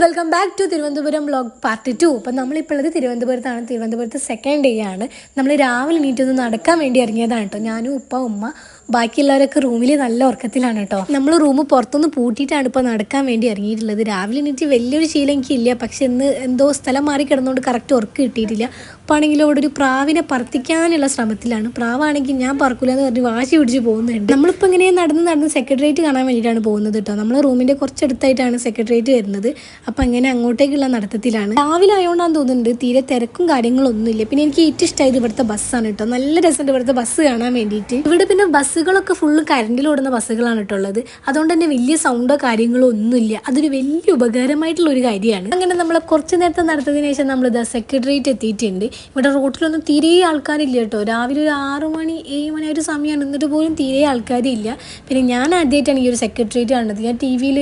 Welcome back to Thiruvananthapuram blog part two അപ്പം നമ്മളിപ്പോഴത് തിരുവനന്തപുരത്താണ്. തിരുവനന്തപുരത്ത് സെക്കൻഡ് ഡേ ആണ്. നമ്മൾ രാവിലെ എണീറ്റൊന്ന് നടക്കാൻ വേണ്ടി ഇറങ്ങിയതാണ് കേട്ടോ. ഞാനും ഉപ്പ ഉമ്മ ബാക്കിയുള്ളവരൊക്കെ റൂമിൽ നല്ല ഉറക്കത്തിലാണ് കേട്ടോ. നമ്മൾ റൂം പുറത്തുനിന്ന് പൂട്ടിയിട്ടാണ് ഇപ്പോൾ നടക്കാൻ വേണ്ടി ഇറങ്ങിയിട്ടുള്ളത്. രാവിലെ എണീറ്റ് വലിയൊരു ശീലം എനിക്കില്ല. പക്ഷെ ഇന്ന് എന്തോ സ്ഥലം മാറി കിടന്നുകൊണ്ട് കറക്റ്റ് ഉറക്കം കിട്ടിയിട്ടില്ല. അപ്പോൾ ആണെങ്കിൽ അവിടെ ഒരു പ്രാവിനെ പറത്തിക്കാനുള്ള ശ്രമത്തിലാണ്. പ്രാവാണെങ്കിൽ ഞാൻ പറക്കൂല എന്ന് പറഞ്ഞ് വാശി പിടിച്ച് പോകുന്നുണ്ട്. നമ്മളിപ്പോൾ ഇങ്ങനെ നടന്ന് നടന്ന് സെക്രട്ടേറിയറ്റ് കാണാൻ വേണ്ടിയിട്ടാണ് പോകുന്നത് കേട്ടോ. നമ്മൾ റൂമിന്റെ കുറച്ചടുത്തായിട്ടാണ് സെക്രട്ടേറിയറ്റ് വരുന്നത്. അപ്പോൾ അങ്ങനെ അങ്ങോട്ടേക്കുള്ള നടത്തത്തിലാണ്. രാവിലെ ആയതുകൊണ്ടാന്ന് തോന്നുന്നുണ്ട് തീരെ തിരക്കും കാര്യങ്ങളൊന്നുമില്ല. പിന്നെ എനിക്ക് ഏറ്റവും ഇഷ്ടമായത് ഇവിടുത്തെ ബസ്സാണ് കേട്ടോ. നല്ല രസമുണ്ട് ഇവിടുത്തെ ബസ് കാണാൻ വേണ്ടിയിട്ട്. ഇവിടെ പിന്നെ ബസ്സുകളൊക്കെ ഫുള്ള് കറണ്ടിൽ ഓടുന്ന ബസ്സുകളാണ് ഇട്ടുള്ളത് അതുകൊണ്ട് തന്നെ വലിയ സൗണ്ടോ കാര്യങ്ങളോ ഒന്നുമില്ല. അതൊരു വലിയ ഉപകാരമായിട്ടുള്ള ഒരു കാര്യമാണ്. അങ്ങനെ നമ്മൾ കുറച്ച് നേരത്തെ നടത്തതിന് ശേഷം നമ്മൾ ഇതാ സെക്രട്ടേറിയറ്റ് എത്തിയിട്ടുണ്ട്. ഇവിടെ റോട്ടിലൊന്നും തീരെ ആൾക്കാരില്ല കേട്ടോ. രാവിലെ ഒരു ആറു മണി ഏഴ് മണി ഒരു സമയമാണ് എന്നിട്ട് പോലും തീരെ ആൾക്കാരില്ല. പിന്നെ ഞാൻ ആദ്യമായിട്ടാണ് ഈ ഒരു സെക്രട്ടേറിയറ്റ് കാണുന്നത്. ഞാൻ ടി വിയിൽ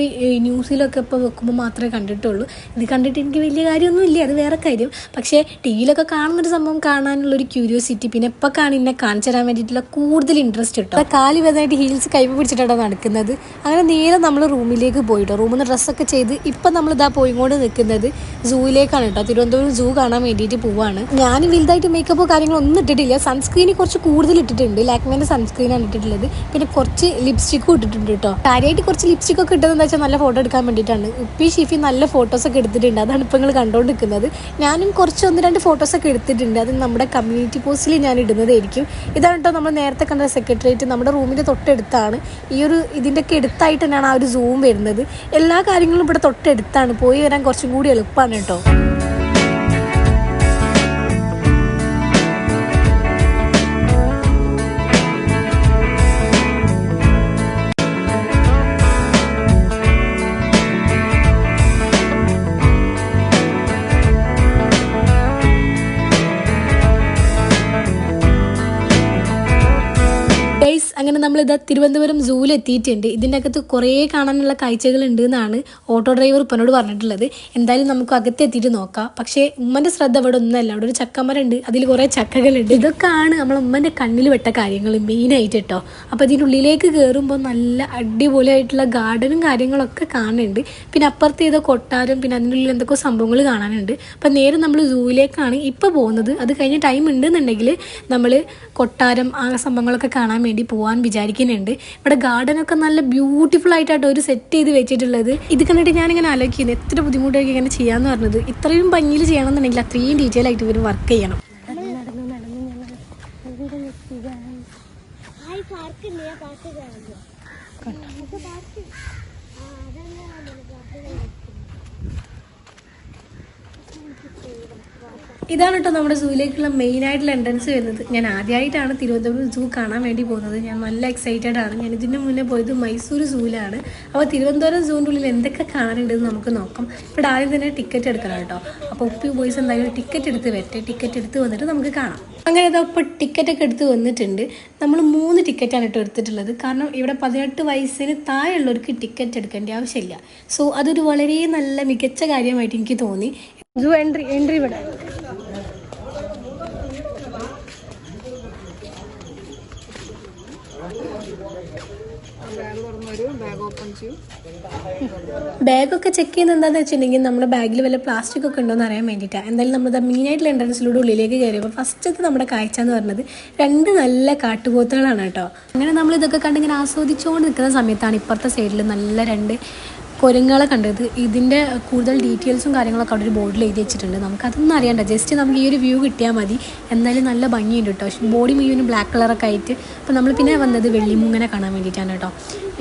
ന്യൂസിലൊക്കെ ഇപ്പോൾ വെക്കുമ്പോൾ മാത്രമേ കണ്ടിട്ടുള്ളൂ. ഇത് കണ്ടിട്ട് എനിക്ക് വലിയ കാര്യമൊന്നും ഇല്ല അത് വേറെ കാര്യം. പക്ഷേ ടി വിയിലൊക്കെ കാണുന്നൊരു സംഭവം കാണാനുള്ള ഒരു ക്യൂരിയോസിറ്റി പിന്നെ ഇപ്പോൾ കാണുന്ന കാണിച്ചു തരാൻ വേണ്ടിയിട്ടുള്ള കൂടുതൽ ഇൻട്രസ്റ്റ് കിട്ടും. കാലി വന്നതായിട്ട് ഹീൽസ് കൈ പിടിച്ചിട്ടാണ് നടക്കുന്നത്. അങ്ങനെ നേരെ നമ്മൾ റൂമിലേക്ക് പോയിട്ടോ. റൂമിൽ നിന്ന് ഡ്രസ്സൊക്കെ ചെയ്ത് ഇപ്പം നമ്മൾ ഇതാ പോയിക്കൊണ്ട് നിൽക്കുന്നത് സൂയിലേക്കാണ് കേട്ടോ. തിരുവനന്തപുരം സൂ കാണാൻ വേണ്ടിയിട്ട് പോവാണ്. ഞാൻ വലുതായിട്ട് മേക്കപ്പോ കാര്യങ്ങളൊന്നും ഇട്ടിട്ടില്ല. സൺസ്ക്രീൻ കുറച്ച് കൂടുതൽ ഇട്ടിട്ടുണ്ട്. ലാക്മേന്റെ സൺസ്ക്രീനാണ് ഇട്ടിട്ടുള്ളത്. പിന്നെ കുറച്ച് ലിപ്സ്റ്റിക്കും ഇട്ടിട്ടുണ്ട് കേട്ടോ. കാര്യമായിട്ട് കുറച്ച് ലിപ്സ്റ്റിക് ഒക്കെ ഇട്ടതെന്ന് വെച്ചാൽ നല്ല ഫോട്ടോ എടുക്കാൻ വേണ്ടിയിട്ടാണ്. ഉപ്പി ഷിഫി നല്ല ഫോട്ടോസൊക്കെ എടുത്തിട്ടുണ്ട്. അതാണ് ഇപ്പം നിങ്ങൾ കണ്ടുകൊണ്ടിരിക്കുന്നത് ഞാനും കുറച്ച് ഒന്ന് രണ്ട് ഫോട്ടോസൊക്കെ എടുത്തിട്ടുണ്ട്. അത് നമ്മുടെ കമ്മ്യൂണിറ്റി പോസ്റ്റിൽ ഞാൻ ഇടുന്നതായിരിക്കും. ഇതാണ് കേട്ടോ നമ്മൾ നേരത്തെ കണ്ട സെക്രട്ടേറിയറ്റ് നമ്മുടെ റൂമിന്റെ തൊട്ടടുത്താണ്. ഈ ഒരു ഇതിന്റെയൊക്കെ എടുത്തായിട്ട് തന്നെയാണ് ആ ഒരു സൂം വരുന്നത്. എല്ലാ കാര്യങ്ങളും ഇവിടെ തൊട്ടടുത്താണ്. പോയി വരാൻ കുറച്ചും കൂടി എളുപ്പമാണ് കേട്ടോ. അങ്ങനെ തിരുവനന്തപുരം സൂവിൽ എത്തിയിട്ടുണ്ട്. ഇതിന്റെ അകത്ത് കുറേ കാണാനുള്ള കാഴ്ചകൾ ഉണ്ട് എന്നാണ് ഓട്ടോ ഡ്രൈവർ ഉപ്പനോട് പറഞ്ഞിട്ടുള്ളത്. എന്തായാലും നമുക്ക് അകത്ത് എത്തിയിട്ട് നോക്കാം. പക്ഷേ ഉമ്മന്റെ ശ്രദ്ധ അവിടെ ഒന്നല്ല. അവിടെ ഒരു ചക്കമരുണ്ട്. അതിൽ കുറേ ചക്കകളുണ്ട്. ഇതൊക്കെയാണ് നമ്മളെ ഉമ്മന്റെ കണ്ണിൽ വെട്ട കാര്യങ്ങൾ മെയിനായിട്ട് കേട്ടോ അപ്പോൾ ഇതിന്റെ ഉള്ളിലേക്ക് കയറുമ്പോൾ നല്ല അടിപൊളിയായിട്ടുള്ള ഗാർഡനും കാര്യങ്ങളൊക്കെ കാണുന്നുണ്ട്. പിന്നെ അപ്പുറത്ത് ഏതോ കൊട്ടാരം പിന്നെ അതിനുള്ളിൽ എന്തൊക്കെ സംഭവങ്ങൾ കാണാനുണ്ട്. അപ്പം നേരെ നമ്മൾ സൂവിലേക്കാണ് ഇപ്പോൾ പോകുന്നത്. അത് കഴിഞ്ഞ ടൈം ഉണ്ടെന്നുണ്ടെങ്കിൽ നമ്മൾ കൊട്ടാരം ആ സംഭവങ്ങളൊക്കെ കാണാൻ വേണ്ടി പോകാൻ വിചാരിക്കുന്നുണ്ട്. ഇവിടെ ഗാർഡനൊക്കെ നല്ല ബ്യൂട്ടിഫുൾ ആയിട്ടാട്ടോ ഒരു സെറ്റ് ചെയ്ത് വെച്ചിട്ടുള്ളത്. ഇത് കണ്ടിട്ട് ഞാനിങ്ങനെ ആലോചിക്കുന്നത് എത്ര ബുദ്ധിമുട്ടായിരിക്കും ഇങ്ങനെ ചെയ്യാന്ന് പറഞ്ഞത്. ഇത്രയും ഭംഗിയിൽ ചെയ്യണമെന്നുണ്ടെങ്കിൽ അത്രയും ഡീറ്റെയിൽ ആയിട്ട് ഇവർ വർക്ക് ചെയ്യണം ഹായ് പാർക്ക് ഉണ്ട് ഞാൻ പാർക്ക് കാണുന്നു നമുക്ക് പാർക്ക് ആ അതന്നെ പാർക്ക് ഇതാണ് കേട്ടോ നമ്മുടെ സൂയിലേക്കുള്ള മെയിൻ ആയിട്ടുള്ള എൻട്രൻസ് വരുന്നത്. ഞാൻ ആദ്യമായിട്ടാണ് തിരുവനന്തപുരം സൂ കാണാൻ വേണ്ടി പോകുന്നത്. ഞാൻ നല്ല എക്സൈറ്റഡ് ആണ്. ഞാൻ ഇതിന് മുന്നേ പോയത് മൈസൂർ സൂവിലാണ് അപ്പോൾ തിരുവനന്തപുരം സൂവിന്റെ ഉള്ളിൽ എന്തൊക്കെ കാണാനുണ്ടെന്ന് നമുക്ക് നോക്കാം. ഇവിടെ ആദ്യം തന്നെ ടിക്കറ്റ് എടുക്കണം കേട്ടോ അപ്പോൾ ഉപ്പി ബോയ്സ് എന്തായാലും ടിക്കറ്റ് എടുത്ത് വരട്ടെ. ടിക്കറ്റ് എടുത്ത് വന്നിട്ട് നമുക്ക് കാണാം. അങ്ങനെ ഇതാ ഇപ്പോൾ ടിക്കറ്റൊക്കെ എടുത്ത് വന്നിട്ടുണ്ട്. നമ്മൾ മൂന്ന് ടിക്കറ്റാണ് കേട്ടോ എടുത്തിട്ടുള്ളത്. കാരണം ഇവിടെ പതിനെട്ട് വയസ്സിന് താഴെയുള്ളവർക്ക് ടിക്കറ്റ് എടുക്കേണ്ട ആവശ്യമില്ല. സോ അതൊരു വളരെ നല്ല മികച്ച കാര്യമായിട്ട് എനിക്ക് തോന്നി. സൂ എൻട്രി എൻട്രി ഇവിടെ. ബാഗൊക്കെ ചെക്ക് ചെയ്യുന്നത് എന്താണെന്ന് വെച്ചിട്ടുണ്ടെങ്കിൽ നമ്മുടെ ബാഗിൽ വല്ല പ്ലാസ്റ്റിക് ഒക്കെ ഉണ്ടോ എന്ന് അറിയാൻ വേണ്ടിയിട്ടാണ് എന്തായാലും നമ്മൾ മെയിനായിട്ടുള്ള എൻട്രൻസിലൂടെ ഉള്ളിലേക്ക് കയറിയപ്പോൾ ഫസ്റ്റത്തെ നമ്മുടെ കാഴ്ച എന്ന് പറഞ്ഞത് രണ്ട് നല്ല കാട്ടുപോത്തുകളാണ് കേട്ടോ. അങ്ങനെ നമ്മൾ ഇതൊക്കെ കണ്ടിങ്ങനെ ആസ്വദിച്ചുകൊണ്ട് നിൽക്കുന്ന സമയത്താണ് ഇപ്പുറത്തെ സൈഡിൽ നല്ല രണ്ട് കുരങ്ങുകളെ കണ്ടത് ഇതിന്റെ കൂടുതൽ ഡീറ്റെയിൽസും കാര്യങ്ങളൊക്കെ അവിടെ ഒരു ബോർഡിൽ എഴുതി വെച്ചിട്ടുണ്ട്. നമുക്ക് അതൊന്നും അറിയണ്ട. ജസ്റ്റ് നമുക്ക് ഈ ഒരു വ്യൂ കിട്ടിയാൽ മതി. എന്നാലും നല്ല ഭംഗിയുണ്ട് കേട്ടോ ബോഡി മുഴുവൻ ബ്ലാക്ക് കളറൊക്കെ ആയിട്ട് അപ്പോൾ നമ്മൾ പിന്നെ വന്നത് വെള്ളിമൂങ്ങനെ കാണാൻ വേണ്ടിയിട്ടാണ് കേട്ടോ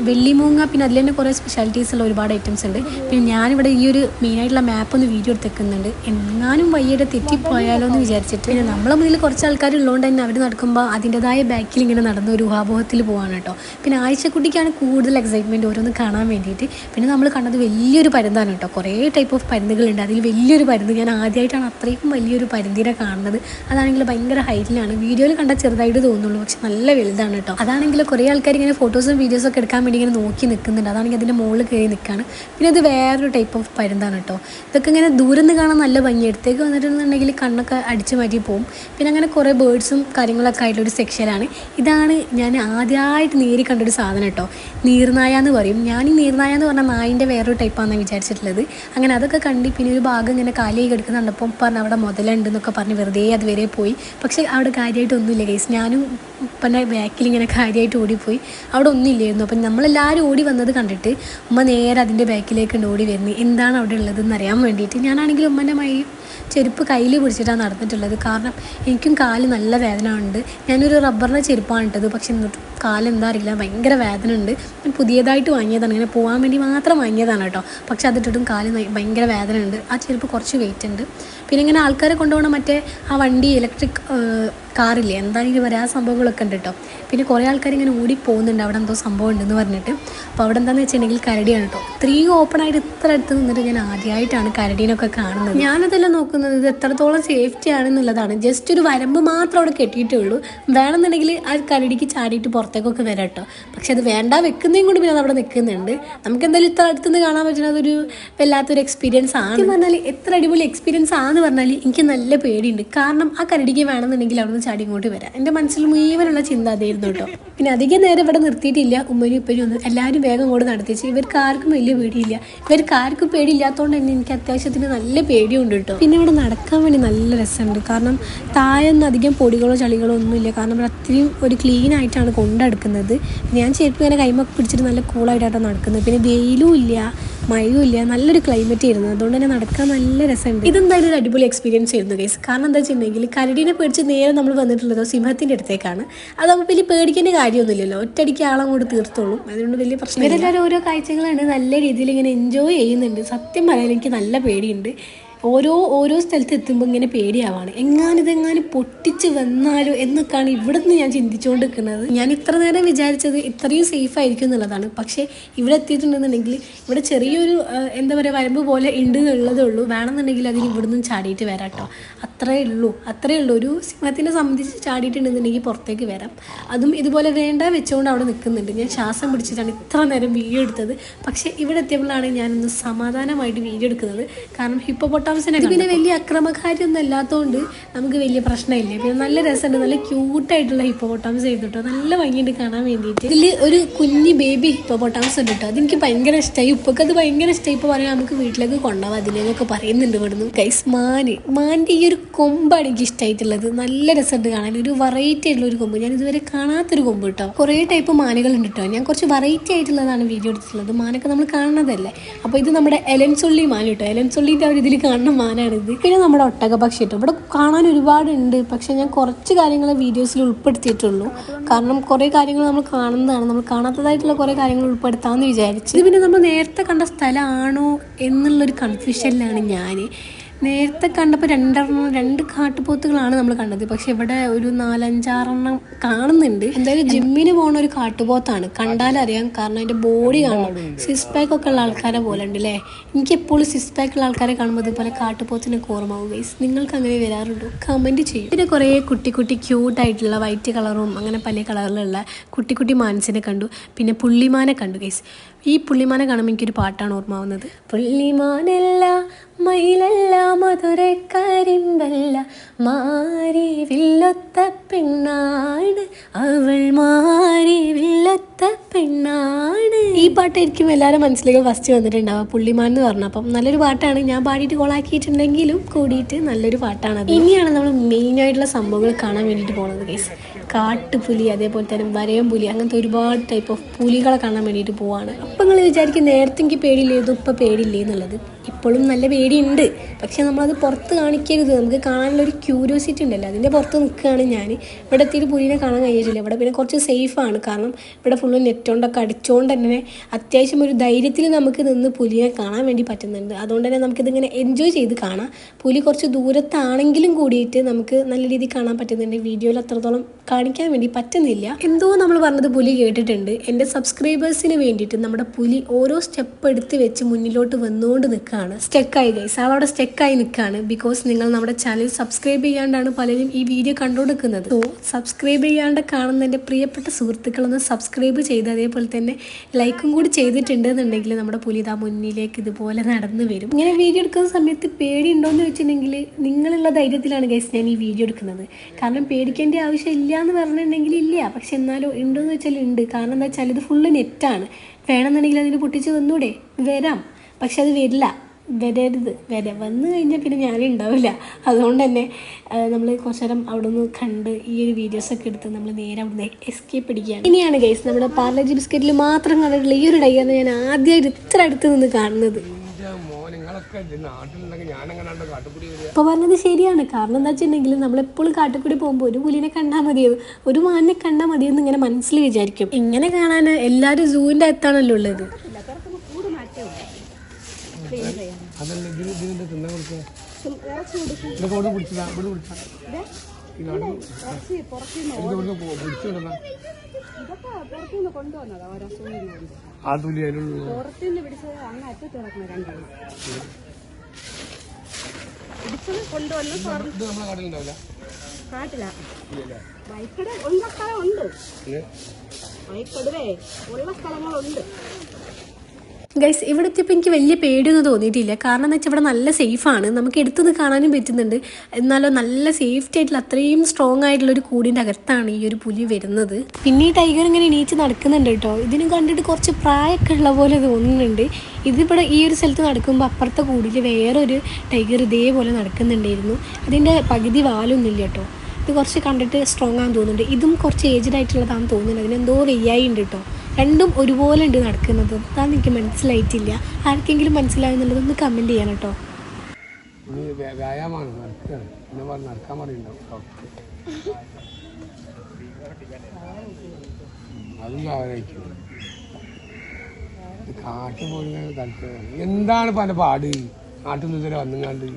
വെള്ളിമൂങ്ങ പിന്നെ അതിൽ തന്നെ കുറേ സ്പെഷ്യാലിറ്റീസ് ഉള്ള ഒരുപാട് ഐറ്റംസ് ഉണ്ട്. പിന്നെ ഞാനിവിടെ ഈ ഒരു മെയിനായിട്ടുള്ള മാപ്പ് ഒന്ന് വീഡിയോ എടുത്തേക്കുന്നുണ്ട്. എങ്ങാനും വയ്യയുടെ തെറ്റിപ്പോയാലോ എന്ന് വിചാരിച്ചിട്ട്. പിന്നെ നമ്മളെ മുന്നിൽ കുറച്ച് ആൾക്കാർ ഉള്ളതുകൊണ്ട് തന്നെ അവർ നടക്കുമ്പോൾ അതിന്റെതായ ബാക്കിൽ ഇങ്ങനെ നടന്ന ഒരു ഊഹാപോഹത്തിൽ പോവാണ് കേട്ടോ പിന്നെ ആഴ്ചക്കുട്ടിക്കാണ് കൂടുതൽ എക്സൈറ്റ്മെന്റ് ഓരോന്ന് കാണാൻ വേണ്ടിയിട്ട്. പിന്നെ നമ്മൾ കണ്ടത് വലിയൊരു പരുന്താണ് കേട്ടോ. കുറേ ടൈപ്പ് ഓഫ് പരുന്തുകളുണ്ട്. അതിൽ വലിയൊരു പരുന്ത് ഞാൻ ആദ്യമായിട്ടാണ് അത്രയും വലിയൊരു പരുന്തിനെ കാണുന്നത്. അതാണെങ്കിൽ ഭയങ്കര ഹൈറ്റിലാണ് വീഡിയോയിൽ കണ്ടാൽ ചെറുതായിട്ട് തോന്നുള്ളൂ പക്ഷെ നല്ല വലുതാണ് കേട്ടോ. അതാണെങ്കിൽ കുറേ ആൾക്കാർ ഇങ്ങനെ ഫോട്ടോസും വീഡിയോസും ഒക്കെ എടുക്കാൻ വേണ്ടി ഇങ്ങനെ നോക്കി നിൽക്കുന്നുണ്ട് അതാണെങ്കിൽ അതിന്റെ മുകളിൽ കയറി നിൽക്കുകയാണ് പിന്നെ ഇത് വേറൊരു ടൈപ്പ് ഓഫ് പരുന്താണ് കേട്ടോ. ഇതൊക്കെ ഇങ്ങനെ ദൂരം നിന്ന് കാണാൻ നല്ല ഭംഗി അടുത്തേക്ക് വന്നിട്ടുണ്ടെങ്കിൽ കണ്ണൊക്കെ അടിച്ചു മാറ്റി പോകും പിന്നെ അങ്ങനെ കുറേ ബേർഡ്സും കാര്യങ്ങളൊക്കെ ആയിട്ടുള്ള ഒരു സെക്ഷനാണ് ഇതാണ് ഞാൻ ആദ്യമായിട്ട് നേരി കണ്ടൊരു സാധനം കേട്ടോ. നീർനായ എന്ന് പറയും. ഞാൻ ഈ നീർനായ എന്ന് പറഞ്ഞാൽ നായിന്റെ വേറൊരു ടൈപ്പാണെന്ന് വിചാരിച്ചിട്ടുള്ളത്. അങ്ങനെ അതൊക്കെ കണ്ട് പിന്നെ ഒരു ഭാഗം ഇങ്ങനെ കാലിയായി കിടക്കുന്ന കണ്ടപ്പം പറഞ്ഞ് അവിടെ മുതലുണ്ടെന്നൊക്കെ പറഞ്ഞ് വെറുതെ അതുവരെ പോയി. പക്ഷേ അവിടെ കാര്യമായിട്ടൊന്നുമില്ല കേസ് ഞാനും പിന്നെ ബാക്കിൽ ഇങ്ങനെ കാര്യമായിട്ട് ഓടിപ്പോയി. അവിടെ ഒന്നുമില്ലായിരുന്നു. അപ്പം നമ്മളെല്ലാവരും ഓടി വന്നത് കണ്ടിട്ട് ഉമ്മ നേരെ അതിന്റെ ബാക്കിലേക്ക് ഓടി വരുന്നത്. എന്താണ് അവിടെ ഉള്ളതെന്ന് അറിയാൻ വേണ്ടിയിട്ട് ഞാനാണെങ്കിൽ ഉമ്മന്റെ മൈ ചെരുപ്പ് കയ്യിൽ പിടിച്ചിട്ടാണ് നടന്നിട്ടുള്ളത്. കാരണം എനിക്കും കാൽ നല്ല വേദന ഉണ്ട്. ഞാനൊരു റബ്ബറിന്റെ ചെരുപ്പാണ് ഇട്ടത്. പക്ഷെ എന്നിട്ടും കാലെന്താ അറിയില്ല. ഭയങ്കര വേദന ഉണ്ട്. ഞാൻ പുതിയതായിട്ട് വാങ്ങിയതാണ്. ഇങ്ങനെ പോകാൻ വേണ്ടി മാത്രം വാങ്ങിയതാണ് കേട്ടോ. പക്ഷെ അതിട്ടിട്ടും കാൽ ഭയങ്കര വേദന ഉണ്ട്. ആ ചെരുപ്പ് കുറച്ച് വെയിറ്റ് ഉണ്ട്. പിന്നെ ഇങ്ങനെ ആൾക്കാരെ കൊണ്ടുപോകണ മറ്റേ ആ വണ്ടി ഇലക്ട്രിക് കാറില്ലേ? എന്തായാലും ഇവർ ആ സംഭവങ്ങളൊക്കെ ഉണ്ട് കേട്ടോ പിന്നെ കുറേ ആൾക്കാർ ഇങ്ങനെ ഓടി പോകുന്നുണ്ട് അവിടെ എന്തോ സംഭവം ഉണ്ടെന്ന് പറഞ്ഞിട്ട്. അപ്പോൾ അവിടെ എന്താണെന്ന് വെച്ചിട്ടുണ്ടെങ്കിൽ കരടിയാണ് കേട്ടോ ഇത്രയും ഓപ്പൺ ആയിട്ട് ഇത്ര അടുത്ത് നിന്നിട്ട് ഞാൻ ആദ്യമായിട്ടാണ് കരടീനൊക്കെ കാണുന്നത്. ഞാനതെല്ലാം നോക്കുന്നത് ഇത് എത്രത്തോളം സേഫ്റ്റി ആണെന്നുള്ളതാണ് ജസ്റ്റ് ഒരു വരമ്പ് മാത്രം അവിടെ കെട്ടിയിട്ടേ ഉള്ളൂ വേണമെന്നുണ്ടെങ്കിൽ ആ കരടിക്ക് ചാടിയിട്ട് പുറത്തേക്കൊക്കെ വരാം കേട്ടോ. പക്ഷെ അത് വേണ്ട വെക്കുന്നതും കൂടി പിന്നെ അവിടെ നിൽക്കുന്നുണ്ട്. നമുക്ക് എന്തായാലും ഇത്ര അടുത്തുനിന്ന് കാണാൻ പറ്റുന്നത് ഒരു വല്ലാത്തൊരു എക്സ്പീരിയൻസ് ആണ്. പറഞ്ഞാൽ എത്ര അടിപൊളി എക്സ്പീരിയൻസ് ആണെന്ന് പറഞ്ഞാൽ എനിക്ക് നല്ല പേടിയുണ്ട്. കാരണം ആ കരടിക്ക് വേണമെന്നുണ്ടെങ്കിൽ അവിടെ നിന്ന് ചാടി ഇങ്ങോട്ട് വരാം. എന്റെ മനസ്സിൽ മുഴുവനുള്ള ചിന്ത അതായിരുന്നു കേട്ടോ. പിന്നെ അധികം നേരം ഇവിടെ നിർത്തിയിട്ടില്ല. ഉമ്മനും ഇപ്പോഴും ഒന്നും എല്ലാവരും വേഗം കൂടെ നടത്തിച്ച് ഇവർക്ക് ആർക്കും വലിയ പേടിയില്ല. ഇവർക്ക് ആർക്കും പേടിയില്ലാത്തതുകൊണ്ട് തന്നെ എനിക്ക് അത്യാവശ്യത്തിന് നല്ല പേടിയുണ്ട് കേട്ടോ. പിന്നെ ഇവിടെ നടക്കാൻ വേണ്ടി നല്ല രസമുണ്ട്. കാരണം താഴൊന്നും അധികം പൊടികളോ ചളികളോ ഒന്നുമില്ല. കാരണം ഇവിടെ അത്രയും ഒരു ക്ലീൻ ആയിട്ടാണ് കൊണ്ടെടുക്കുന്നത്. ഞാൻ ചെരുപ്പ് ഇങ്ങനെ കൈമൊക്കെ പിടിച്ചിട്ട് നല്ല കൂളായിട്ടാണ് നടക്കുന്നത്. പിന്നെ വെയിലും ഇല്ല. മഴയും ഇല്ല നല്ലൊരു ക്ലൈമറ്റ് ആയിരുന്നു. അതുകൊണ്ട് തന്നെ നടക്കാൻ നല്ല രസമുണ്ട്. ഇതെന്തായാലും ഒരു അടിപൊളി എക്സ്പീരിയൻസ് ആയിരുന്നു കേസ് കാരണം എന്താ വെച്ചിട്ടുണ്ടെങ്കിൽ കരടിനെ പേടിച്ച് നേരെ നമ്മൾ വന്നിട്ടുള്ളത് സിംഹത്തിന്റെ അടുത്തേക്കാണ്. അതാകുമ്പോൾ വലിയ പേടിക്കേണ്ട കാര്യമൊന്നുമില്ലല്ലോ. ഒറ്റടിക്ക് ആളം കൊണ്ട് തീർത്തോളും. അതുകൊണ്ട് വലിയ പ്രശ്നം ഇവരെല്ലാവരും ഓരോ കാഴ്ചകളാണ് നല്ല രീതിയിൽ ഇങ്ങനെ എൻജോയ് ചെയ്യുന്നുണ്ട്. സത്യം പറയാൻ എനിക്ക് നല്ല പേടിയുണ്ട്. ഓരോ ഓരോ സ്ഥലത്ത് എത്തുമ്പോൾ ഇങ്ങനെ പേടിയാവാണ്. എങ്ങാനിതെങ്ങാനും പൊട്ടിച്ച് വന്നാലോ എന്നൊക്കെയാണ് ഇവിടെ നിന്ന് ഞാൻ ചിന്തിച്ചുകൊണ്ട് നിൽക്കുന്നത് ഞാൻ ഇത്ര നേരം വിചാരിച്ചത് ഇത്രയും സേഫ് ആയിരിക്കും എന്നുള്ളതാണ്. പക്ഷേ ഇവിടെ എത്തിയിട്ടുണ്ടെന്നുണ്ടെങ്കിൽ ഇവിടെ ചെറിയൊരു എന്താ പറയുക വരമ്പ് പോലെ ഉണ്ട് എന്നുള്ളതേ ഉള്ളൂ. വേണമെന്നുണ്ടെങ്കിൽ അതിന് ഇവിടെ നിന്നും ചാടിയിട്ട് വരാം കേട്ടോ. അത്രേ ഉള്ളൂ. അത്രേ ഉള്ളൂ. ഒരു സിംഹത്തിനെ സംബന്ധിച്ച് ചാടിയിട്ടുണ്ടെന്നുണ്ടെങ്കിൽ പുറത്തേക്ക് വരാം. അതും ഇതുപോലെ വേണ്ട വെച്ചുകൊണ്ട് അവിടെ നിൽക്കുന്നുണ്ട്. ഞാൻ ശ്വാസം പിടിച്ചിട്ടാണ് ഇത്ര നേരം വീഡിയോ എടുത്തത്. പക്ഷേ ഇവിടെ എത്തിയപ്പോഴാണ് ഞാനൊന്ന് സമാധാനമായിട്ട് വീഡിയോ എടുക്കുന്നത്. കാരണം ഹിപ്പോപ്പൊട്ടാമസിനെ പിന്നെ വലിയ അക്രമകാര്യമൊന്നും അല്ലാത്തതുകൊണ്ട് നമുക്ക് വലിയ പ്രശ്നമില്ല. പിന്നെ നല്ല രസമുണ്ട്. നല്ല ക്യൂട്ടായിട്ടുള്ള ഹിപ്പോപ്പൊട്ടാമസ് ചെയ്തിട്ടോ നല്ല ഭംഗിയുണ്ട് കാണാൻ വേണ്ടിയിട്ട്. ഇതിൽ ഒരു കുഞ്ഞ് ബേബി ഹിപ്പോപ്പൊട്ടാമസ് ഉണ്ട് കേട്ടോ അതെനിക്ക് ഭയങ്കര ഇഷ്ടമായി ഇപ്പൊക്കെ അത് ഭയങ്കര ഇഷ്ടമായി ഇപ്പൊ പറയാം നമുക്ക് വീട്ടിലേക്ക് കൊണ്ടുപോകാം അതിലെന്നൊക്കെ പറയുന്നുണ്ട് ഇവിടുന്ന്. ഗൈസ് മാന്. മാന്റെ ഈ ഒരു കൊമ്പാണ് എനിക്ക് ഇഷ്ടമായിട്ടുള്ളത് നല്ല രസമുണ്ട് കാണാൻ. ഒരു വെറൈറ്റി ആയിട്ടുള്ള ഒരു കൊമ്പ്. ഞാൻ ഇതുവരെ കാണാത്തൊരു കൊമ്പ് കേട്ടോ കുറേ ടൈപ്പ് മാനുകളുണ്ട് കേട്ടോ ഞാൻ കുറച്ച് വെറൈറ്റി ആയിട്ടുള്ളതാണ് വീഡിയോ എടുത്തിട്ടുള്ളത്. മാനൊക്കെ നമ്മൾ കാണുന്നതല്ലേ. അപ്പോൾ ഇത് നമ്മുടെ എലൻസുള്ളി മാൻ കേട്ടോ എലൻസുള്ളിന്റെ അവർ ഇതിൽ കാണുന്ന ഇത് പിന്നെ നമ്മുടെ ഒട്ടക പക്ഷി ഇവിടെ കാണാൻ ഒരുപാടുണ്ട്. പക്ഷേ ഞാൻ കുറച്ച് കാര്യങ്ങൾ വീഡിയോസിൽ ഉൾപ്പെടുത്തിയിട്ടുള്ളൂ. കാരണം കുറേ കാര്യങ്ങൾ നമ്മൾ കാണുന്നതാണ്. നമ്മൾ കാണാത്തതായിട്ടുള്ള കുറേ കാര്യങ്ങൾ ഉൾപ്പെടുത്താമെന്ന് വിചാരിച്ചു. ഇത് പിന്നെ നമ്മൾ നേരത്തെ കണ്ട സ്ഥലമാണോ എന്നുള്ളൊരു കൺഫ്യൂഷനിലാണ് ഞാൻ നേരത്തെ കണ്ടപ്പോൾ രണ്ടെണ്ണം രണ്ട് കാട്ടുപോത്തുകളാണ് നമ്മൾ കണ്ടത്. പക്ഷെ ഇവിടെ ഒരു നാലഞ്ചാറെണ്ണം കാണുന്നുണ്ട്. എന്തായാലും ജിമ്മിന് പോണ ഒരു കാട്ടുപോത്താണ്. കണ്ടാലറിയാം കാരണം അതിന്റെ ബോഡി കാണാം. സിക്സ് പാക്ക് ഒക്കെ ഉള്ള ആൾക്കാരെ പോലെ ഉണ്ട് അല്ലേ എനിക്ക് എപ്പോഴും സിക്സ് പാക്ക് ഉള്ള ആൾക്കാരെ കാണുമ്പോൾ ഇതുപോലെ കാട്ടുപോത്തിന് ഓർമ്മാവും ഗൈസ് നിങ്ങൾക്ക് അങ്ങനെ വരാറുണ്ടോ? കമന്റ് ചെയ്യും. പിന്നെ കുറേ കുട്ടി കുട്ടി ക്യൂട്ട് ആയിട്ടുള്ള വൈറ്റ് കളറും അങ്ങനെ പല കളറിലുള്ള കുട്ടി കുട്ടി മാനസിനെ കണ്ടു. പിന്നെ പുള്ളിമാനെ കണ്ടു ഗൈസ് ഈ പുള്ളിമാനെ കാണുമ്പോൾ എനിക്കൊരു പാട്ടാണ് ഓർമ്മാവുന്നത്. പുള്ളിമാനല്ല മയിലല്ല മധുരക്കരിമ്പല്ല മാരി വില്ലൊത്ത പെണ്ണാണ്. അവൾ മാരി വില്ലൊത്ത പെണ്ണാണ്. ഈ പാട്ട് പാട്ടായിരിക്കും എല്ലാവരും മനസ്സിലേക്ക് ഫസ്റ്റ് വന്നിട്ടുണ്ടാവുക പുള്ളിമാൻ എന്ന് പറഞ്ഞു അപ്പം നല്ലൊരു പാട്ടാണ്. ഞാൻ പാടിയിട്ട് കോളാക്കിയിട്ടുണ്ടെങ്കിലും കൂടിയിട്ട് നല്ലൊരു പാട്ടാണ്. ഇനിയാണ് നമ്മൾ മെയിൻ ആയിട്ടുള്ള സംഭവങ്ങൾ കാണാൻ വേണ്ടിയിട്ട് പോകുന്നത് കേസ് കാട്ടുപുലി അതേപോലെ തന്നെ വരയം പുലി അങ്ങനത്തെ ഒരുപാട് ടൈപ്പ് ഓഫ് പുലികളെ കാണാൻ വേണ്ടിയിട്ട് പോവാണ്. അപ്പം നിങ്ങൾ വിചാരിക്കും നേരത്തെ എനിക്ക് പേടിയില്ലായിരുന്നു ഇപ്പം പേടിയില്ലേ എന്നുള്ളത്. ഇപ്പോഴും നല്ല പേടിയുണ്ട്. പക്ഷെ നമ്മളത് പുറത്ത് കാണിക്കരുത്. നമുക്ക് കാണാനുള്ള ഒരു ക്യൂരിയോസിറ്റി ഉണ്ടല്ലോ. അതിന്റെ പുറത്ത് നിൽക്കുകയാണ് ഞാൻ ഇവിടെ എത്തിയിട്ട് പുലിനെ കാണാൻ കഴിയില്ല ഇവിടെ പിന്നെ കുറച്ച് സേഫാണ് കാരണം ഇവിടെ ഫുള്ള് നെറ്റോണ്ടൊക്കെ അടിച്ചുകൊണ്ട് തന്നെ അത്യാവശ്യം ഒരു ധൈര്യത്തിൽ നമുക്ക് നിന്ന് പുലിയെ കാണാൻ വേണ്ടി പറ്റുന്നുണ്ട്. അതുകൊണ്ട് തന്നെ നമുക്കിതിങ്ങനെ എൻജോയ് ചെയ്ത് കാണാം. പുലി കുറച്ച് ദൂരത്താണെങ്കിലും കൂടിയിട്ട് നമുക്ക് നല്ല രീതിയിൽ കാണാൻ പറ്റുന്നുണ്ട്. വീഡിയോയിൽ അത്രത്തോളം കാണിക്കാൻ വേണ്ടി പറ്റുന്നില്ല. എന്തോ നമ്മൾ പറഞ്ഞത് പുലി കേട്ടിട്ടുണ്ട്. എന്റെ സബ്സ്ക്രൈബേഴ്സിന് വേണ്ടിയിട്ട് നമ്മുടെ പുലി ഓരോ സ്റ്റെപ്പ് എടുത്ത് വെച്ച് മുന്നിലോട്ട് വന്നുകൊണ്ട് നിൽക്കുകയാണ്. സ്റ്റെക്കായി ഗൈസ് ആളവിടെ സ്റ്റെക്കായി നിൽക്കുകയാണ്. ബിക്കോസ് നിങ്ങൾ നമ്മുടെ ചാനൽ സബ്സ്ക്രൈബ് ചെയ്യാണ്ടാണ് പലരും ഈ വീഡിയോ കണ്ടുകൊടുക്കുന്നത്. സോ സബ്സ്ക്രൈബ് ചെയ്യാണ്ട് കാണുന്ന എന്റെ പ്രിയപ്പെട്ട സുഹൃത്തുക്കളൊന്ന് സബ്സ്ക്രൈബ് ചെയ്ത് അതേപോലെ തന്നെ ലൈക്കും കൂടി ചെയ്തിട്ടുണ്ട് ചെയ്തിട്ടുണ്ടെന്നുണ്ടെങ്കിൽ നമ്മുടെ പുലിത മുന്നിലേക്ക് ഇതുപോലെ നടന്നു വരും. ഇങ്ങനെ വീഡിയോ എടുക്കുന്ന സമയത്ത് പേടി ഉണ്ടോയെന്ന് വെച്ചിട്ടുണ്ടെങ്കിൽ നിങ്ങളുള്ള ധൈര്യത്തിലാണ് ഗൈസ് ഞാൻ ഈ വീഡിയോ എടുക്കുന്നത്. കാരണം പേടിക്കേണ്ട ആവശ്യം ഇല്ല എന്ന് പറഞ്ഞിട്ടുണ്ടെങ്കിൽ ഇല്ല. പക്ഷെ എന്നാലും ഉണ്ടോ എന്ന് വെച്ചാൽ ഉണ്ട്. കാരണം എന്താ വെച്ചാൽ ഇത് ഫുള്ള് നെറ്റാണ് വേണമെന്നുണ്ടെങ്കിൽ അതിന് പൊട്ടിച്ച് വന്നൂടെ? വരാം. പക്ഷെ അത് വരില്ല. വരരുത് വര വന്നു കഴിഞ്ഞാൽ പിന്നെ ഞാനും ഉണ്ടാവില്ല. അതുകൊണ്ട് തന്നെ നമ്മൾ കുറച്ച് നേരം അവിടെ നിന്ന് കണ്ട് ഈ ഒരു വീഡിയോസൊക്കെ എടുത്ത് നമ്മൾ നേരെ അവിടെ നിന്ന് എസ്കേപ്പ് അടിക്കുകയാണ് ഇനിയാണ് ഗൈസ് നമ്മുടെ പാർലജി ബിസ്ക്കറ്റിൽ മാത്രം കണ്ടിട്ടുള്ള ഈ ഒരു ഡൈയാണ് ഞാൻ ആദ്യമായിട്ട് ഇത്ര അടുത്ത് നിന്ന് കാണുന്നത്. ഇപ്പോൾ പറഞ്ഞത് ശരിയാണ്. കാരണം എന്താ വെച്ചിട്ടുണ്ടെങ്കിൽ നമ്മളെപ്പോഴും കാട്ടുകൂടി പോകുമ്പോൾ ഒരു പുലിനെ കണ്ടാൽ മതിയത് ഒരു മാനിനെ കണ്ടാൽ മതിയെന്ന് ഇങ്ങനെ മനസ്സിൽ വിചാരിക്കും. ഇങ്ങനെ കാണാൻ എല്ലാവരും സൂവിന്റെ അകത്താണല്ലോ ഉള്ളത്. അതല്ല ഇതിന് ഇതിന്റെ തിന്നാൻ കൊടുക്കുക? ഇവിടെ പിടിച്ചതാ ഇവിടെ പിടിച്ചാ ആ തുലി അതിനുള്ള. പിടിച്ചത് കൊണ്ടുവന്ന് കടലുണ്ടാവില്ല കാട്ടില. ഉള്ള ഉണ്ട് വൈക്കടുവേ ഉള്ള സ്ഥലങ്ങളുണ്ട്. ഗൈസ് ഇവിടെ എത്തിയപ്പോൾ എനിക്ക് വലിയ പേടിയൊന്നും തോന്നിയിട്ടില്ല. കാരണം എന്ന് വെച്ചാൽ ഇവിടെ നല്ല സേഫാണ് നമുക്ക് എടുത്തുനിന്ന് കാണാനും പറ്റുന്നുണ്ട്. എന്നാലോ നല്ല സേഫ്റ്റി ആയിട്ടുള്ള അത്രയും സ്ട്രോങ് ആയിട്ടുള്ള ഒരു കൂടിന്റെ അകത്താണ് ഈ ഒരു പുലി വരുന്നത്. പിന്നെ ഈ ടൈഗർ ഇങ്ങനെ എണീച്ച് നടക്കുന്നുണ്ട് കേട്ടോ. ഇതിന് കണ്ടിട്ട് കുറച്ച് പ്രായമൊക്കെ ഉള്ള പോലെ തോന്നുന്നുണ്ട്. ഇതിവിടെ ഈ ഒരു സ്ഥലത്ത് നടക്കുമ്പോൾ അപ്പുറത്തെ കൂടിൽ വേറൊരു ടൈഗർ ഇതേപോലെ നടക്കുന്നുണ്ടായിരുന്നു. അതിന്റെ പകുതി വാലൊന്നുമില്ല കേട്ടോ. ഇത് കുറച്ച് കണ്ടിട്ട് സ്ട്രോങ് ആണെന്ന് തോന്നുന്നുണ്ട്. ഇതും കുറച്ച് ഏജ്ഡ് ആയിട്ടുള്ളതാണെന്ന് തോന്നുന്നുണ്ട്. അതിനെന്തോ വെയ്യായി ഉണ്ട് കേട്ടോ. രണ്ടും ഒരുപോലെ ഉണ്ട് നടക്കുന്നത്. അതാണ് എനിക്ക് മനസ്സിലായിട്ടില്ല. ആർക്കെങ്കിലും മനസ്സിലായെന്നുള്ളത് ഒന്ന് കമന്റ് ചെയ്യണം കേട്ടോ. വ്യായാമമാണ് നടക്കാൻ ഡോക്ടർ അതും വ്യാപാരിക്കും കാട്ടു പോയി താല്പര്യം. എന്താണ് പല പാട്? നാട്ടിൽ നിന്ന് ഇതുവരെ വന്നുങ്ങാണ്ട്.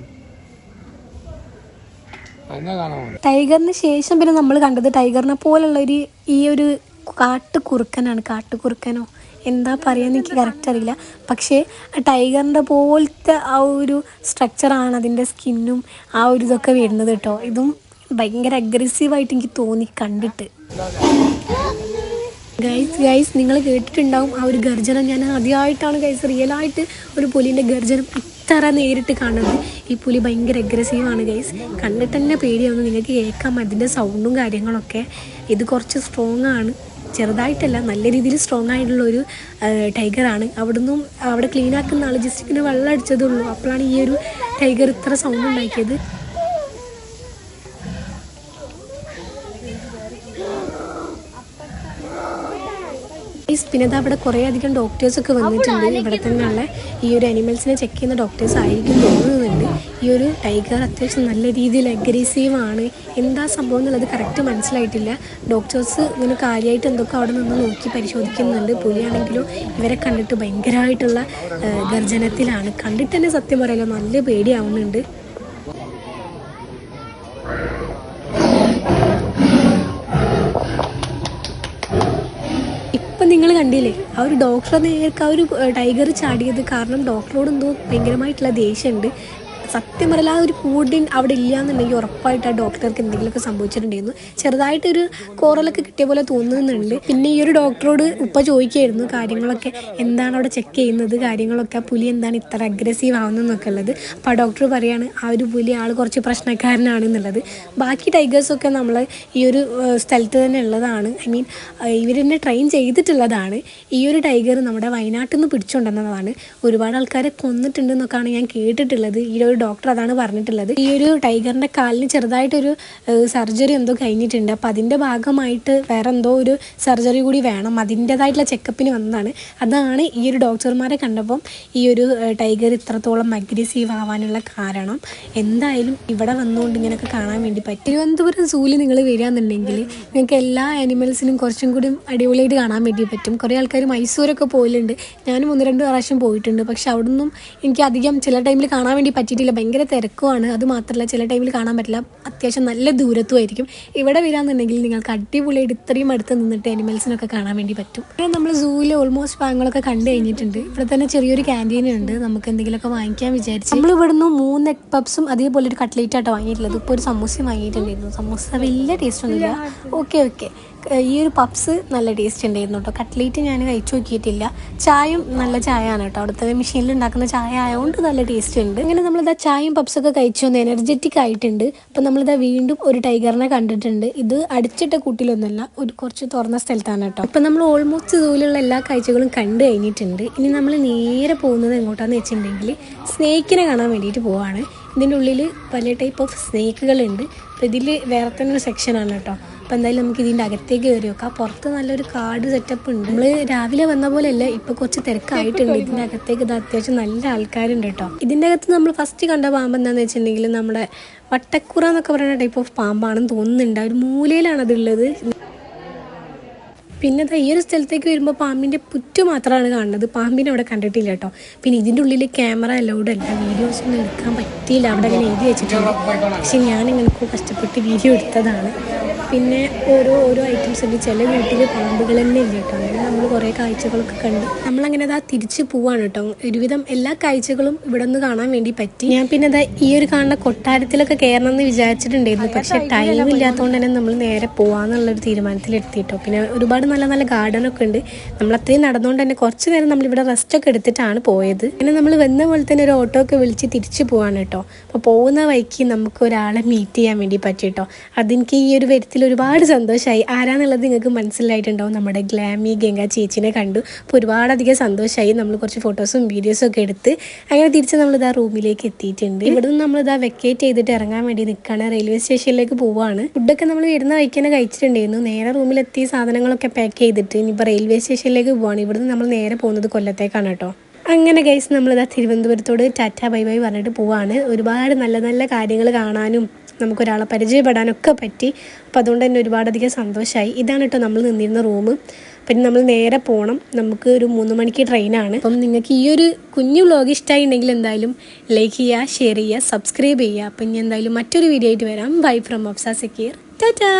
അതിനെ കാണാൻ ടൈഗറിന് ശേഷം പിന്നെ നമ്മൾ കണ്ടത് ടൈഗറിനെ പോലുള്ള ഒരു ഈ ഒരു കാട്ടുകുറുക്കനാണ്. കാട്ടുകുറുക്കനോ? എന്താ പറയുക എനിക്ക് കറക്റ്റ് അറിയില്ല. പക്ഷേ ആ ടൈഗറിന്റെ പോലത്തെ ആ ഒരു സ്ട്രക്ചറാണ് അതിന്റെ സ്കിന്നും ആ ഒരു ഇതൊക്കെ വരുന്നത് കേട്ടോ. ഇതും ഭയങ്കര അഗ്രസീവായിട്ട് എനിക്ക് തോന്നി കണ്ടിട്ട്. ഗൈസ് ഗൈസ് നിങ്ങൾ കേട്ടിട്ടുണ്ടാവും ആ ഒരു ഗർജനം. ഞാൻ ആദ്യമായിട്ടാണ് ഗൈസ് റിയലായിട്ട് ഒരു പുലിന്റെ ഗർജനം ഇത്ര നേരിട്ട് കാണുന്നത്. ഈ പുലി ഭയങ്കര അഗ്രസീവാണ് ഗൈസ് കണ്ടിട്ട് തന്നെ പേടിയാവുന്നു. നിങ്ങൾക്ക് കേൾക്കാം അതിന്റെ സൗണ്ടും കാര്യങ്ങളൊക്കെ. ഇത് കുറച്ച് സ്ട്രോങ് ആണ്. ചെറുതായിട്ടല്ല നല്ല രീതിയിൽ സ്ട്രോങ് ആയിട്ടുള്ള ഒരു ടൈഗറാണ് അവിടുന്ന് അവിടെ ക്ലീൻ ആക്കുന്ന ആൾ ജസ്റ്റ് ഇങ്ങനെ വെള്ളം അടിച്ചതുള്ളൂ അപ്പോഴാണ് ഈ ഒരു ടൈഗർ ഇത്ര സൗണ്ട് ഉണ്ടാക്കിയത്. പിന്നെ ദാ അവിടെ കുറേ അധികം ഡോക്ടേഴ്സ് ഒക്കെ വന്നിട്ടുണ്ട്. ഇവിടെ തന്നെയുള്ള ഈ ഒരു അനിമൽസിനെ ചെക്ക് ചെയ്യുന്ന ഡോക്ടേഴ്സ് ആയിരിക്കും തോന്നുന്നുണ്ട്. ഈ ഒരു ടൈഗർ അത്യാവശ്യം നല്ല രീതിയിൽ അഗ്രസീവ് ആണ്. എന്താ സംഭവം എന്നുള്ളത് കറക്റ്റ് മനസ്സിലായിട്ടില്ല. ഡോക്ടേഴ്സ് ഇങ്ങനെ കാര്യമായിട്ട് എന്തൊക്കെ അവിടെ നിന്ന് നോക്കി പരിശോധിക്കുന്നുണ്ട്. പുലിയാണെങ്കിലും ഇവരെ കണ്ടിട്ട് ഭയങ്കരമായിട്ടുള്ള ഗർജനത്തിലാണ്. കണ്ടിട്ട് തന്നെ സത്യം പറയാലോ നല്ല പേടിയാവുന്നുണ്ട്. നിങ്ങൾ കണ്ടില്ലേ ആ ഒരു ഡോക്ടറെ നേർക്ക് ആ ഒരു ടൈഗർ ചാടിയത് കാരണം ഡോക്ടറോട് എന്തോ ഭയങ്കരമായിട്ടുള്ള ദേഷ്യമുണ്ട്. സത്യം പറയല ആ ഒരു കൂടിൻ അവിടെ ഇല്ല എന്നുണ്ടെങ്കിൽ ഉറപ്പായിട്ട് ആ ഡോക്ടർക്ക് എന്തെങ്കിലുമൊക്കെ സംഭവിച്ചിട്ടുണ്ടായിരുന്നു. ചെറുതായിട്ടൊരു കോറലൊക്കെ കിട്ടിയ പോലെ തോന്നുന്നുണ്ട്. പിന്നെ ഈ ഒരു ഡോക്ടറോട് ഉപ്പ ചോദിക്കായിരുന്നു കാര്യങ്ങളൊക്കെ. എന്താണ് അവിടെ ചെക്ക് ചെയ്യുന്നത്? കാര്യങ്ങളൊക്കെ ആ പുലി എന്താണ് ഇത്ര അഗ്രസീവ് ആവുന്നതെന്നൊക്കെ ഉള്ളത്. അപ്പോൾ ആ ഡോക്ടർ പറയാണ് ആ ഒരു പുലി ആൾ കുറച്ച് പ്രശ്നക്കാരനാണ് എന്നുള്ളത് ബാക്കി ടൈഗേഴ്സൊക്കെ നമ്മൾ ഈ ഒരു സ്ഥലത്ത് തന്നെ ഉള്ളതാണ്. ഐ മീൻ ഇവർ തന്നെ ട്രെയിൻ ചെയ്തിട്ടുള്ളതാണ്. ഈ ഒരു ടൈഗർ നമ്മുടെ വയനാട്ടിൽ നിന്ന് പിടിച്ചുകൊണ്ടുവന്നതാണ് ഒരുപാട് ആൾക്കാരെ കൊന്നിട്ടുണ്ടെന്നൊക്കെയാണ് ഞാൻ കേട്ടിട്ടുള്ളത്. ഈ ഒരു ഡോക്ടർ അതാണ് പറഞ്ഞിട്ടുള്ളത്. ഈ ഒരു ടൈഗറിന്റെ കാലിന് ചെറുതായിട്ടൊരു സർജറി എന്തോ കഴിഞ്ഞിട്ടുണ്ട്. അപ്പോൾ അതിന്റെ ഭാഗമായിട്ട് വേറെ എന്തോ ഒരു സർജറി കൂടി വേണം. അതിന്റേതായിട്ടുള്ള ചെക്കപ്പിന് വന്നതാണ്. അതാണ് ഈ ഒരു ഡോക്ടർമാരെ കണ്ടപ്പം ഈ ഒരു ടൈഗർ ഇത്രത്തോളം അഗ്രസീവ് ആവാനുള്ള കാരണം. എന്തായാലും ഇവിടെ വന്നുകൊണ്ട് ഇങ്ങനെയൊക്കെ കാണാൻ വേണ്ടി പറ്റും. തിരുവനന്തപുരം സൂൽ നിങ്ങൾ വരികയെന്നുണ്ടെങ്കിൽ നിങ്ങൾക്ക് എല്ലാ ആനിമൽസിനും കുറച്ചും കൂടി അടിപൊളിയായിട്ട് കാണാൻ വേണ്ടി പറ്റും. കുറേ ആൾക്കാർ മൈസൂരൊക്കെ പോയിട്ടുണ്ട് ഞാനും ഒന്ന് രണ്ട് പ്രാവശ്യം പോയിട്ടുണ്ട്. പക്ഷെ അവിടെ നിന്നും എനിക്ക് അധികം ചില ടൈമിൽ കാണാൻ വേണ്ടി പറ്റിയിട്ടില്ല. ഭയങ്കര തിരക്കുമാണ് അത് മാത്രമല്ല ചില ടൈമിൽ കാണാൻ പറ്റില്ല. അത്യാവശ്യം നല്ല ദൂരത്തുമായിരിക്കും. ഇവിടെ വരാമെന്നുണ്ടെങ്കിൽ നിങ്ങൾക്ക് അടിപൊളിയായിട്ട് ഇത്രയും അടുത്ത് നിന്നിട്ട് അനിമൽസിനൊക്കെ കാണാൻ വേണ്ടി പറ്റും. ഇവിടെ നമ്മൾ സൂവിൽ ഓൾമോസ്റ്റ് ഭാഗങ്ങളൊക്കെ കണ്ടു കഴിഞ്ഞിട്ടുണ്ട്. ഇവിടെ തന്നെ ചെറിയൊരു ക്യാന്റീൻ ഉണ്ട്. നമുക്ക് എന്തെങ്കിലുമൊക്കെ വാങ്ങിക്കാൻ വിചാരിച്ചു. നമ്മൾ ഇവിടുന്ന് മൂന്ന് എഗ് പപ്സും അതേപോലെ ഒരു കട്ട്ലേറ്റ് ആട്ടോ വാങ്ങിയിട്ടുള്ളത്. ഇപ്പോൾ ഒരു സമൂസയും വാങ്ങിയിട്ടുണ്ടായിരുന്നു. സമൂസ വലിയ ടേസ്റ്റ് ഒന്നുമില്ല. ഓക്കെ ഓക്കെ ഈ ഒരു പപ്സ് നല്ല ടേസ്റ്റ് ഉണ്ടായിരുന്നു കേട്ടോ കട്ട്ലേറ്റ് ഞാൻ കഴിച്ചു നോക്കിയിട്ടില്ല. ചായയും നല്ല ചായ ആണ് കേട്ടോ അവിടുത്തെ മെഷീനിൽ ഉണ്ടാക്കുന്ന ചായ ആയതുകൊണ്ട് നല്ല ടേസ്റ്റ് ഉണ്ട് അങ്ങനെ നമ്മളിതാ ചായയും പപ്സൊക്കെ കഴിച്ചു വന്ന് എനർജറ്റിക് ആയിട്ടുണ്ട്. അപ്പം നമ്മളിതാ വീണ്ടും ഒരു ടൈഗറിനെ കണ്ടിട്ടുണ്ട്. ഇത് അടിച്ചിട്ട കൂട്ടിലൊന്നുമല്ല ഒരു കുറച്ച് തുറന്ന സ്ഥലത്താണ് കേട്ടോ അപ്പം നമ്മൾ ഓൾമോസ്റ്റ് ഇതുപോലുള്ള എല്ലാ കാഴ്ചകളും കണ്ടു കഴിഞ്ഞിട്ടുണ്ട്. ഇനി നമ്മൾ നേരെ പോകുന്നത് എങ്ങോട്ടാന്ന് വെച്ചിട്ടുണ്ടെങ്കിൽ സ്നേക്കിനെ കാണാൻ വേണ്ടിയിട്ട് പോവാണ്. ഇതിന്റെ ഉള്ളിൽ പല ടൈപ്പ് ഓഫ് സ്നേക്കുകളുണ്ട് അപ്പോൾ ഇതിൽ വേറെ തന്നെ ഒരു സെക്ഷനാണ് കേട്ടോ അപ്പോൾ എന്തായാലും നമുക്ക് ഇതിന്റെ അകത്തേക്ക് കയറി നോക്കാം. പുറത്ത് നല്ലൊരു കാർഡ് സെറ്റപ്പ് ഉണ്ട്. നമ്മൾ രാവിലെ വന്ന പോലെയല്ല ഇപ്പോൾ കുറച്ച് തിരക്കായിട്ടുണ്ട്. ഇതിന്റെ അകത്തേക്ക് ഇത് അത്യാവശ്യം നല്ല ആൾക്കാരുണ്ട് കേട്ടോ ഇതിന്റെ അകത്ത് നമ്മൾ ഫസ്റ്റ് കണ്ട പാമ്പ് എന്താണെന്ന് വെച്ചിട്ടുണ്ടെങ്കിൽ നമ്മുടെ വട്ടക്കുറ എന്നൊക്കെ പറയുന്ന ടൈപ്പ് ഓഫ് പാമ്പാണെന്ന് തോന്നുന്നുണ്ട്. ഒരു മൂലയിലാണ് അതുള്ളത് പിന്നെ ഈ ഒരു സ്ഥലത്തേക്ക് വരുമ്പോൾ പാമ്പിന്റെ പുറ്റ് മാത്രമാണ് കാണുന്നത്. പാമ്പിനെ അവിടെ കണ്ടിട്ടില്ല കേട്ടോ പിന്നെ ഇതിന്റെ ഉള്ളിൽ ക്യാമറ അലൗഡ് അല്ല. വീഡിയോസ് ഒന്നും എടുക്കാൻ പറ്റിയില്ല. അവിടെ അങ്ങനെ എഴുതി വെച്ചിട്ടുണ്ട്. പക്ഷെ ഞാൻ ഇങ്ങനെ കഷ്ടപ്പെട്ട് വീഡിയോ എടുത്തതാണ്. പിന്നെ ഓരോ ഓരോ ഐറ്റംസ് ഉണ്ട്. ചില വീട്ടിൽ പാമ്പുകൾ തന്നെ ഇല്ല കേട്ടോ. അങ്ങനെ നമ്മൾ കുറേ കാഴ്ചകളൊക്കെ കണ്ട്. നമ്മളങ്ങനെ അതാ തിരിച്ച് പോവാണ് കേട്ടോ. ഒരുവിധം എല്ലാ കാഴ്ചകളും ഇവിടെ നിന്ന് കാണാൻ വേണ്ടി പറ്റി. ഞാൻ പിന്നെ അതാ ഈ ഒരു കാണുന്ന കൊട്ടാരത്തിലൊക്കെ കയറണം എന്ന് വിചാരിച്ചിട്ടുണ്ടായിരുന്നു. പക്ഷെ ടൈം ഇല്ലാത്തതുകൊണ്ട് തന്നെ നമ്മൾ നേരെ പോവാന്നുള്ളൊരു തീരുമാനത്തിലെത്തിയിട്ടോ പിന്നെ ഒരുപാട് നല്ല നല്ല ഗാർഡനൊക്കെ ഉണ്ട്. നമ്മൾ അത്രയും നടന്നുകൊണ്ട് തന്നെ കുറച്ച് നേരം നമ്മളിവിടെ റെസ്റ്റ് ഒക്കെ എടുത്തിട്ടാണ് പോയത്. പിന്നെ നമ്മൾ വന്ന പോലെ തന്നെ ഒരു ഓട്ടോ ഒക്കെ വിളിച്ച് തിരിച്ചു പോവാണ് കേട്ടോ. അപ്പോൾ പോകുന്ന വഴിക്ക് നമുക്ക് ഒരാളെ മീറ്റ് ചെയ്യാൻ വേണ്ടി പറ്റി കേട്ടോ. അതെനിക്ക് ഈ ഒരു വരുത്തിൽ ഒരുപാട് സന്തോഷമായി ആരാന്നുള്ളത് നിങ്ങൾക്ക് മനസ്സിലായിട്ടുണ്ടാവും. നമ്മുടെ ഗ്ലാമി ഗംഗ ചേച്ചിനെ കണ്ടു. അപ്പോൾ ഒരുപാടധികം സന്തോഷമായി നമ്മൾ കുറച്ച് ഫോട്ടോസും വീഡിയോസും ഒക്കെ എടുത്ത് അങ്ങനെ തിരിച്ച് നമ്മളിതാ റൂമിലേക്ക് എത്തിയിട്ടുണ്ട്. ഇവിടെ നിന്ന് നമ്മളിതാ വെക്കേറ്റ് ചെയ്തിട്ട് ഇറങ്ങാൻ വേണ്ടി നിൽക്കുകയാണ് റെയിൽവേ സ്റ്റേഷനിലേക്ക് പോവുകയാണ് ഫുഡൊക്കെ നമ്മൾ വരുന്ന വഴിക്ക് തന്നെ കഴിച്ചിട്ടുണ്ടായിരുന്നു. നേരെ റൂമിലെത്തി സാധനങ്ങളൊക്കെ പാക്ക് ചെയ്തിട്ട് ഇനിയിപ്പോൾ റെയിൽവേ സ്റ്റേഷനിലേക്ക് പോവാണ്. ഇവിടുന്ന് നമ്മൾ നേരെ പോകുന്നത് കൊല്ലത്തേക്കാണ് കേട്ടോ. അങ്ങനെ ഗൈസ് നമ്മളിതാ തിരുവനന്തപുരത്തോട് ടാറ്റ ബൈ ബൈ പറഞ്ഞിട്ട് പോവാണ്. ഒരുപാട് നല്ല നല്ല കാര്യങ്ങൾ കാണാനും നമുക്കൊരാളെ പരിചയപ്പെടാനൊക്കെ പറ്റി. അപ്പോൾ അതുകൊണ്ട് തന്നെ ഒരുപാടധികം സന്തോഷമായി ഇതാണ് കേട്ടോ നമ്മൾ നിന്നിരുന്ന റൂം പിന്നെ നമ്മൾ നേരെ പോകണം നമുക്ക് ഒരു മൂന്ന് മണിക്ക് ട്രെയിനാണ്. അപ്പം നിങ്ങൾക്ക് ഈ ഒരു കുഞ്ഞു വ്ലോഗ് ഉണ്ടെങ്കിൽ എന്തായാലും ലൈക്ക് ചെയ്യുക ഷെയർ ചെയ്യുക സബ്സ്ക്രൈബ് ചെയ്യുക. അപ്പം ഇനി എന്തായാലും മറ്റൊരു വീഡിയോ ആയിട്ട് വരാം. Bye from Afsa Zakir tata